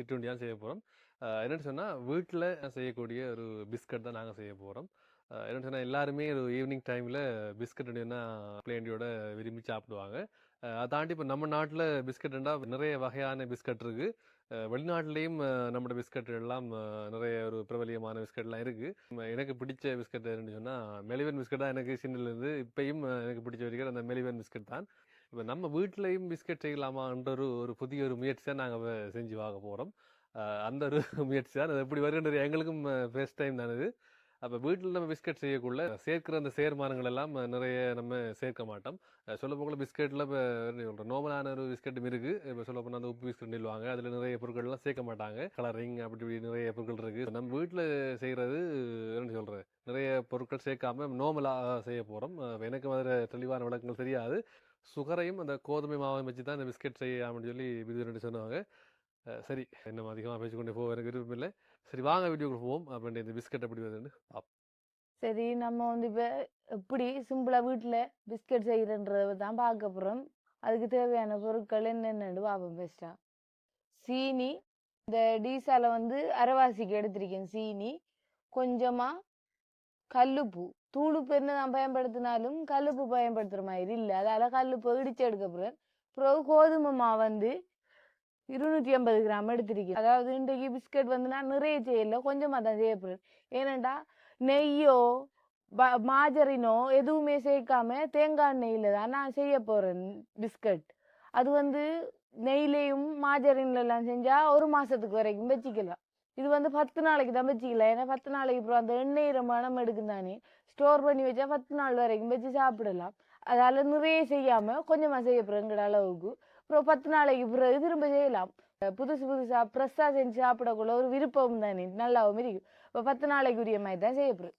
ஒரு சிற்றுண்டி தான் செய்ய போகிறோம் என்னென்னு சொன்னால் வீட்டில் செய்யக்கூடிய ஒரு பிஸ்கட் தான் நாங்கள் செய்ய போகிறோம் என்னென்னு சொன்னால் எல்லாருமே ஒரு ஈவினிங் டைமில் பிஸ்கட் என்ன பிளேண்டியோட விரும்பி சாப்பிடுவாங்க. அதை தாண்டி இப்போ நம்ம நாட்டில் பிஸ்கட்னா நிறைய வகையான பிஸ்கட் இருக்குது வெளிநாட்டிலையும் நம்மளோட பிஸ்கட் எல்லாம் நிறைய ஒரு பிரபலியமான பிஸ்கட்லாம் இருக்குது எனக்கு பிடிச்ச பிஸ்கட் என்னன்னு சொன்னால் மெலிவன் பிஸ்கட் தான் எனக்கு சின்னலேருந்து இப்பயும் எனக்கு பிடிச்ச வரைக்கும் அந்த மெலிவன் பிஸ்கட் தான். இப்போ நம்ம வீட்டிலையும் பிஸ்கட் செய்யலாமான்ற ஒரு ஒரு புதிய ஒரு முயற்சியாக நாங்கள் செஞ்சு வாங்க போகிறோம் அந்த ஒரு முயற்சி தான். அது எப்படி வருகின்றது எங்களுக்கும் ஃபர்ஸ்ட் டைம் தான் இது. அப்போ வீட்டில் நம்ம பிஸ்கட் செய்யக்குள்ள சேர்க்கிற அந்த சேர்மானங்கள் எல்லாம் நிறைய நம்ம சேர்க்க மாட்டோம். சொல்ல போகல பிஸ்கெட்டில் இப்போ சொல்கிறோம் நோமலான ஒரு பிஸ்கட்டும் இருக்குது இப்போ சொல்ல போனால் அந்த உப்பு பிஸ்கட் நில்வாங்க அதில் நிறைய பொருட்கள்லாம் சேர்க்க மாட்டாங்க. கலரிங் அப்படி இப்படி நிறைய பொருட்கள் இருக்குது நம்ம வீட்டில் செய்கிறது என்ன சொல்கிறது நிறைய பொருட்கள் சேர்க்காம நோமலாக செய்ய போகிறோம் எனக்கு அதில் தெளிவான விளக்கங்கள் தெரியாது. சுகரையும் அந்த கோதுமை மாவையும் வச்சு தான் இந்த பிஸ்கெட் செய்ய அப்படின்னு சொல்லி இது ரெண்டு சொன்னாங்க. சரி இன்னும் அதிகமாக பேசிக்கொண்டே போக எனக்கு விருப்பம் இல்லை. சரி வாங்க வீடியோக்குள்ள போவோம். அப்படின்ட்டு இந்த பிஸ்கெட் எப்படி வருதுன்னு சரி நம்ம வந்து இப்போ எப்படி சிம்பிளாக வீட்டில் பிஸ்கெட் செய்கிறன்றத தான் பார்க்க போகிறோம் அதுக்கு தேவையான பொருட்கள் என்னென்னு பார்ப்போம் பெஸ்ட்டாக சீனி இந்த டீசால வந்து அரைவாசிக்கு எடுத்திருக்கேன் சீனி. கொஞ்சமாக கல்லுப்பு. தூளுப்பு என்ன நான் பயன்படுத்தினாலும் கல்லுப்பு பயன்படுத்துகிற மாதிரி இல்லை. அதால் கல்லுப்பு இடிச்சு எடுக்க போகிறேன் பிறகு கோதுமை மாவு வந்து இருநூற்றி ஐம்பது கிராம் எடுத்திருக்கேன். அதாவது இன்றைக்கு பிஸ்கட் வந்து நான் நிறைய செய்யல கொஞ்சமாக தான் செய்ய போகிறேன் நெய்யோ ப- மாஜரினோ எதுவுமே சேர்க்காம தேங்காய் நெய்யில் தான் நான் செய்ய போகிறேன் பிஸ்கட். அது வந்து நெய்லேயும் மாஜரின்லலாம் செஞ்சால் ஒரு மாதத்துக்கு வரைக்கும் வச்சுக்கலாம். இது வந்து பத்து நாளைக்கு தான் வச்சுக்கலாம். ஏன்னா பத்து நாளைக்கு அப்புறம் அந்த எண்ணெய் ரொம்ப மனம் எடுக்கும் தானே ஸ்டோர் பண்ணி வச்சா பத்து நாள் வரைக்கும் வச்சு சாப்பிடலாம். அதால் நிறைய செய்யாமல் கொஞ்சமாக செய்ய பிறங்கிற அளவுக்கு. அப்புறம் பத்து நாளைக்கு பிறகு திரும்ப செய்யலாம். புதுசு புதுசாக ஃப்ரெஷ்ஷாக செஞ்சு சாப்பிடக்குள்ள ஒரு விருப்பம் தானே நல்லாவும் இருக்கும். இப்போ பத்து நாளைக்கு உரிய மாதிரி தான் செய்ய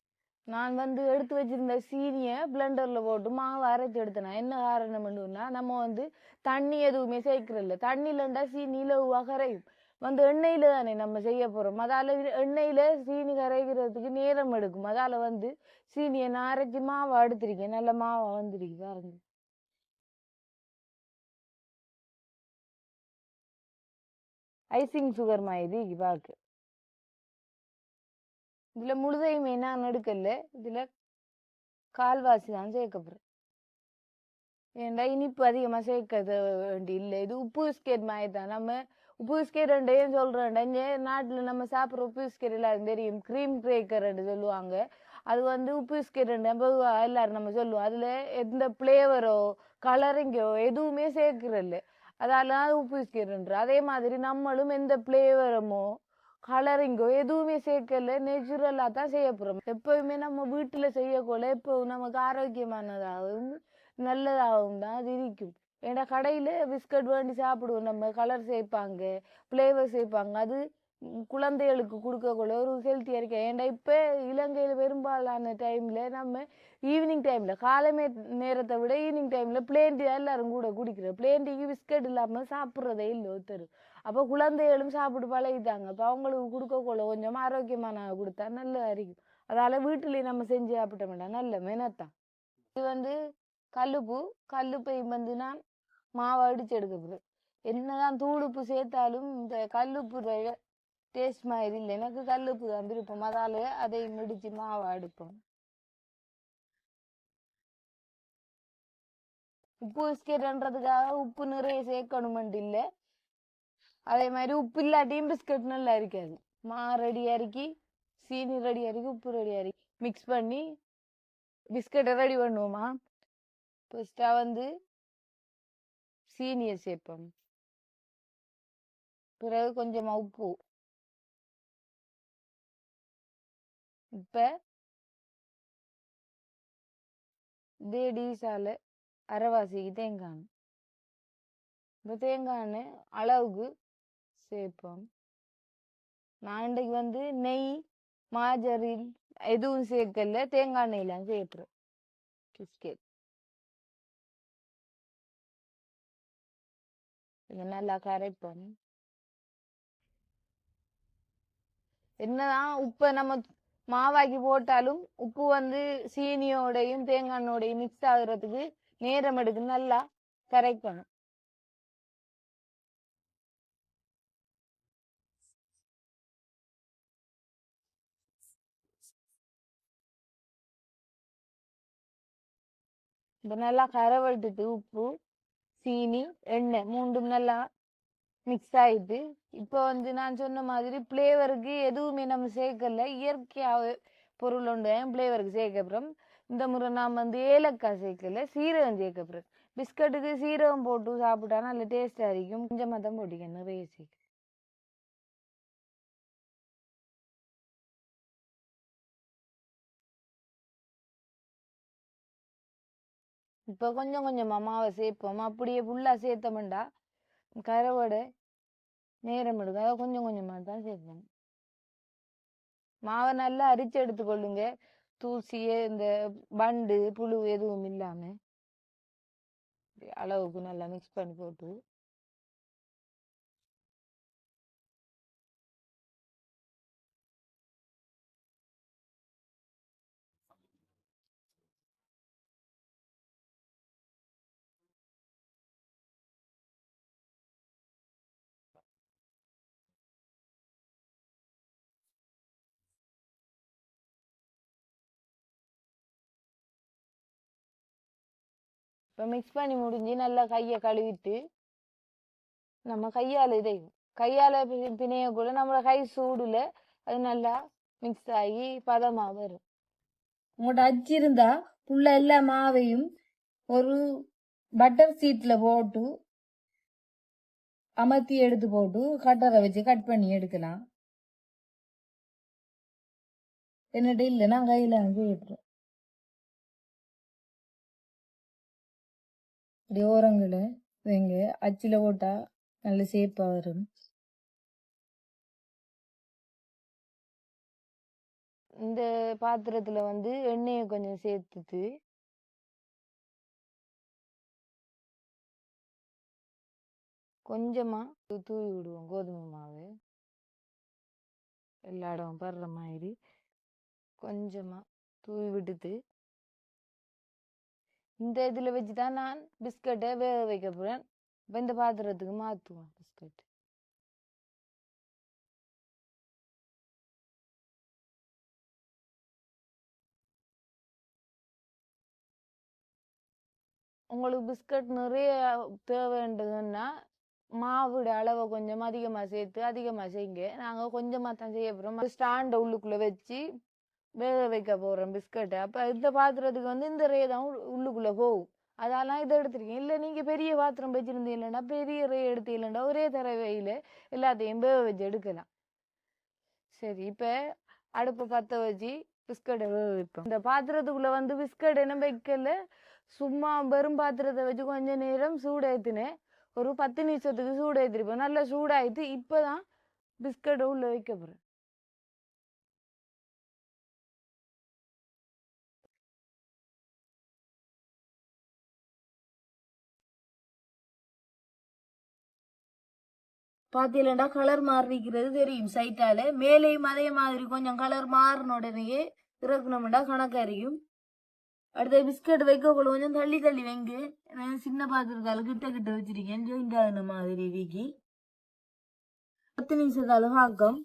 நான் வந்து எடுத்து வச்சிருந்த சீனியை பிளெண்டரில் போட்டு மாவு அரைச்சி எடுத்தேன் என்ன காரணம்னா நம்ம வந்து தண்ணி எதுவுமே சேர்க்கறதில்ல. இல்லைண்டா சீனி இலவாக கரையும். வந்து எண்ணெயில் தானே நம்ம செய்ய போகிறோம் அதால் எண்ணெயில் சீனி கரைக்கிறதுக்கு நேரம் எடுக்கும். அதால் வந்து சீனியை நான் அரைச்சி மாவை எடுத்திருக்கேன் நல்ல மாவை வந்துருக்கு பாருங்க. ஐசிங் சுகர் மாதிரி பார்க்க இதுல முழுதையுமே நான் எடுக்கல. இதுல கால்வாசி தான் சேர்க்க போறேன். ஏன்டா இனிப்பு அதிகமா சேர்க்க வேண்டி இல்லை இது உப்பு பிஸ்கெட் மாதிரி தான். நம்ம உப்பு பிஸ்கெட் ஏன் சொல்றேன்டா நாட்டில் நம்ம சாப்பிட்ற உப்பு பிஸ்கெட் எல்லாரும் தெரியும் க்ரீம் கிரேக்கர் சொல்லுவாங்க. அது வந்து உப்பு பிஸ்கெட் எல்லாரும் நம்ம சொல்லுவோம். அதில் எந்த ஃப்ளேவரோ கலரிங்கோ எதுவுமே சேர்க்கறதில்ல. அதால அது உப்பு பிஸ்கெட்ன்ற அதே மாதிரி நம்மளும் எந்த ஃப்ளேவரமோ கலரிங்கோ எதுவுமே சேர்க்கல நேச்சுரலாக தான் செய்ய போகிறோம் எப்போயுமே நம்ம வீட்டில் செய்யக்குள்ள எப்போவும் நமக்கு ஆரோக்கியமானதாகவும் நல்லதாகவும் தான் அது இருக்கும். ஏன்னா கடையில் பிஸ்கட் வேண்டி சாப்பிடுவோம் நம்ம. கலர் சேர்ப்பாங்க ஃப்ளேவர் சேர்ப்பாங்க. அது குழந்தைகளுக்கு கொடுக்கக்குள்ள ஒரு ஹெல்த்தியாக இருக்கு. ஏன்டா இப்போ இலங்கையில் பெரும்பாலான டைமில் நம்ம ஈவினிங் டைமில் காலமே நேரத்தை விட ஈவினிங் டைமில் பிளேன் டீ எல்லாரும் கூட குடிக்கிறோம். பிளேன் டீக்கு பிஸ்கட் இல்லாமல் சாப்பிட்றதே இல்லை ஒருத்தர். அப்போ குழந்தைகளும் சாப்பிட்டு பழகிட்டாங்க. அப்போ அவங்களுக்கு கொடுக்கக்குள்ள கொஞ்சம் ஆரோக்கியமான கொடுத்தா நல்லா இருக்கும். அதால் வீட்டிலேயே நம்ம செஞ்சு சாப்பிட்ட மாட்டோம் நல்ல மெனத்தான் இது வந்து கல்லுப்பு. கல்லுப்பை வந்து நான் மாவை அடிச்சு எடுக்கிறது. என்னதான் தூளுப்பு சேர்த்தாலும் இந்த கல்லுப்பு டேஸ்ட் மாதிரி இல்லை. எனக்கு கல்லுப்பு தான் விருப்பம். அதால அதை முடிச்சு மாவை அடுப்போம். உப்பு பிஸ்கெட்ன்றதுக்காக உப்பு நிறைய சேர்க்கணுமெண்டு இல்லை. அதே மாதிரி உப்பு இல்லாட்டியும் பிஸ்கட் நல்லா இருக்காது. மா ரெடியாக இறக்கி சீனி ரெடியாக இறக்கி உப்பு ரெடி இறக்கி மிக்ஸ் பண்ணி பிஸ்கட்டை ரெடி பண்ணுவோமா? ஃபஸ்ட்டாக வந்து சீனியை சேர்ப்போம் பிறகு கொஞ்சம் உப்பு இப்போ இதே டீசால அரைவாசிக்கு தேங்காய். இப்போ தேங்காய் எண்ணெய் அளவுக்கு சேர்ப்போம் நான் இன்றைக்கு வந்து நெய் மாஜரின் எதுவும் சேர்க்கல. தேங்காய் நெய்லாம் சேர்க்குறேன் பிஸ்கெட். இது நல்லா கரைப்போம் என்னதான் உப்பை நம்ம மாவாக்கி போட்டாலும் உப்பு வந்து சீனியோடையும் தேங்காயோடையும் மிக்ஸ் ஆகுறதுக்கு நேரம் எடுக்கு நல்லா கரைக்கணும். இப்போ நல்லா கரை விட்டுட்டு உப்பு சீனி எண்ணெய் மூண்டும் நல்லா மிக்ஸ் ஆயிட்டு இப்போ வந்து நான் சொன்ன மாதிரி ஃப்ளேவருக்கு எதுவுமே நம்ம சேர்க்கல. இயற்கையாக பொருள் உண்டு ஃப்ளேவருக்கு சேர்க்கப்புறம் இந்த முறை நான் வந்து ஏலக்காய் சேர்க்கல சீரகம் சேர்க்கப்புறம் பிஸ்கட்டுக்கு சீரகம் போட்டு சாப்பிட்டா நல்ல டேஸ்டாக இருக்கும். கொஞ்சமாக தான் போட்டிக்க நிறைய சேர்க்க. இப்போ கொஞ்சம் கொஞ்சமாக மாவை சேர்ப்போம் அப்படியே ஃபுல்லாக சேர்த்தோம்டா கரவோட நேரம் எடுக்கும். அதை கொஞ்சம் கொஞ்சமாக தான் சேர்ப்போம் மாவை நல்லா அரிச்சு எடுத்துக்கொள்ளுங்க. தூசியே இந்த வண்டு புழு எதுவும் இல்லாம. அளவுக்கு நல்லா மிக்ஸ் பண்ணி போட்டு இப்போ மிக்ஸ் பண்ணி முடிஞ்சு நல்லா கையை கழுவிட்டு நம்ம கையால் இதை கையால் பிணையக்குள்ள நம்மளோட கை சூடில் அது நல்லா மிக்ஸ் ஆகி பதமாக வரும். உங்கள்கிட்ட அச்சிருந்தா உள்ள எல்லா மாவையும் ஒரு பட்டர் சீட்டில் போட்டு அமர்த்தி எடுத்து போட்டு கட்டரை வச்சு கட் பண்ணி எடுக்கலாம். என்னட்டு இல்லை நான் கையில அனுப்பி விட்டுறேன். இப்படி ஓரங்களை வைங்க அச்சில் போட்டால் நல்ல சேப்பாக வரும். இந்த பாத்திரத்தில் வந்து எண்ணெயை கொஞ்சம் சேர்த்துட்டு கொஞ்சமாக தூவி விடுவோம் கோதுமை மாவு. எல்லா இடம் படுற மாதிரி கொஞ்சமாக தூவி விட்டுட்டு இந்த இதில் வச்சு தான் நான் பிஸ்கட்டை வேக வைக்க போகிறேன் இப்போ இந்த பாத்திரத்துக்கு மாற்றுவோம் பிஸ்கட். உங்களுக்கு பிஸ்கட் நிறைய தேவைன்றதுன்னா மாவோட அளவை கொஞ்சம் அதிகமாக சேர்த்து அதிகமாக செய்யுங்க. நாங்கள் கொஞ்சமாக தான் செய்ய போகிறோம் ஸ்டாண்டை உள்ளுக்குள்ளே வச்சு வேக வைக்க போகிறோம் பிஸ்கட்டை. அப்போ இந்த பாத்திரத்துக்கு வந்து இந்த ரே தான் உள்ளுக்குள்ளே போகும் அதெல்லாம் இதை எடுத்துருக்கீங்க இல்லை நீங்கள் பெரிய பாத்திரம் வச்சுருந்தீங்கன்னா பெரிய ரே எடுத்தீங்கன்னா ஒரே தரவையில் எல்லாத்தையும் வேக வச்சு எடுக்கலாம். சரி இப்போ அடுப்பை பற்ற வச்சு பிஸ்கட்டை வேக வைப்போம். இந்த பாத்திரத்துக்குள்ளே வந்து பிஸ்கட் என்ன வைக்கல? சும்மா வெறும் பாத்திரத்தை வச்சு கொஞ்ச நேரம் சூடேற்றினேன் ஒரு பத்து நிமிஷத்துக்கு சூடேற்றிருப்பேன் நல்லா சூடாயிட்டு இப்போதான் பிஸ்கட்டை உள்ளே வைக்க போகிறேன் பாத்தீங்களா கலர் மாறிக்கிறது தெரியும். சைட்டால மேலேயும் அதே மாதிரி கொஞ்சம் கலர் மாறின உடனேயே இறக்கணும்டா கணக்கறியும். அடுத்த பிஸ்கட் வைக்க கொஞ்சம் தள்ளி தள்ளி வைங்க. நான் சின்ன பாத்திரத்தால கிட்ட கிட்ட வச்சிருக்கேன். ஜாயிண்ட் ஆகின மாதிரி வீக்கி. பத்து நிமிஷத்தால பாக்கம்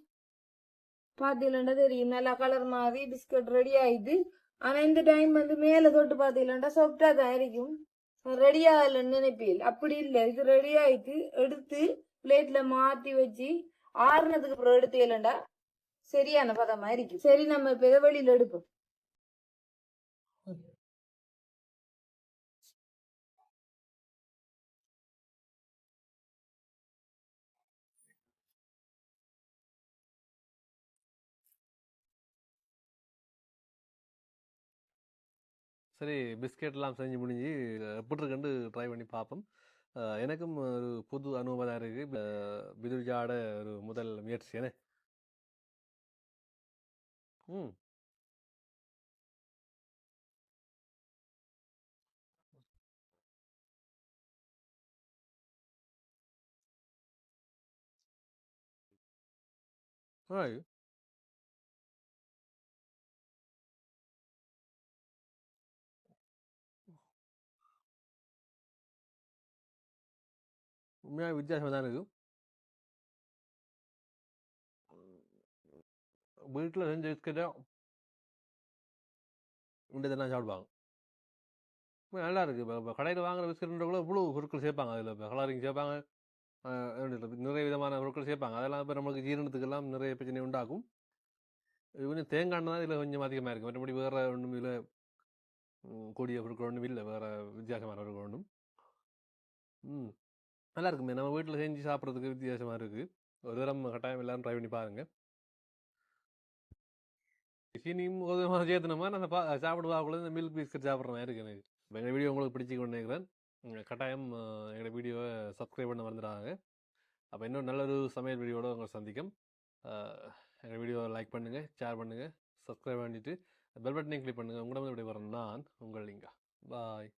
பாத்தீங்களா தெரியும். நல்லா கலர் மாறி பிஸ்கட் ரெடி ஆயிடுது ஆனா இந்த டைம் வந்து மேல தொட்டு பாத்தீங்களா சாஃப்டா தான் இருக்கும். ரெடி ஆகலன்னு நினைப்பீல் அப்படி இல்லை. இது ரெடி ஆயிட்டு எடுத்து பிளேட்ல மாத்தி வச்சு ஆறுனதுக்கு அப்புறம் இல்லைண்டா? சரியான பதமா இருக்கு. சரி நம்ம இப்ப எதை வழியில எடுப்போம். சரி பிஸ்கெட்லாம் செஞ்சு முடிஞ்சு எப்படி இருக்குன்னு ட்ரை பண்ணி பார்ப்போம். எனக்கும் ஒரு புது அனுபவம் தான் இருக்குது பிதுஜாட ஒரு முதல் முயற்சி என்ன ம். ஆய் உண்மையாக வித்தியாசமாக தான் இருக்குது வீட்டில் செஞ்ச பிஸ்கட்டை இந்த இதெல்லாம் சாப்பிடுவாங்க. நல்லா இருக்குது இப்போ இப்போ கடையில் வாங்குற பிஸ்கட்ன்ற கூட இவ்வளோ பொருட்கள் சேர்ப்பாங்க. அதில் இப்போ கலரிங் சேர்ப்பாங்க. நிறைய விதமான பொருட்கள் சேர்ப்பாங்க. அதெல்லாம் இப்போ நம்மளுக்கு ஜீரணத்துக்கெல்லாம் நிறைய பிரச்சனை உண்டாக்கும். இது கொஞ்சம் தேங்காய் தான் இதில் கொஞ்சம் அதிகமாக இருக்குது மற்றபடி வேறு ஒன்றும் இல்லை கூடிய பொருட்கள் ஒன்றும் இல்லை. வேறு வித்தியாசமான பொருட்கள் ஒன்றும் ம். நல்லா இருக்குமே நம்ம வீட்டில் செஞ்சு சாப்பிட்றதுக்கு வித்தியாசமாக இருக்குது ஒரு தரம் கட்டாயம் எல்லாரும் ட்ரை பண்ணி பாருங்கள் சீனியும் கோதுமை சேர்த்துனோமா நான் பா சாப்பிடுவாக்குள்ள இந்த மில்க் பிஸ்கட் சாப்பிட்ற மாதிரி இருக்கு எனக்கு. இப்போ எங்கள் வீடியோ உங்களுக்கு பிடிச்சி கொண்டு நினைக்கிறேன் கட்டாயம் எங்களோட வீடியோவை சப்ஸ்கிரைப் பண்ண வந்துடுறாங்க அப்போ இன்னும் நல்ல ஒரு சமையல் வீடியோட உங்களை சந்திக்கும். எங்கள் வீடியோவை லைக் பண்ணுங்கள் ஷேர் பண்ணுங்கள் சப்ஸ்கிரைப் பண்ணிவிட்டு பெல் பட்டனையும் கிளிக் பண்ணுங்கள் உங்களோட விடைபெறேன் நான் உங்கள் லிங்கா. பாய்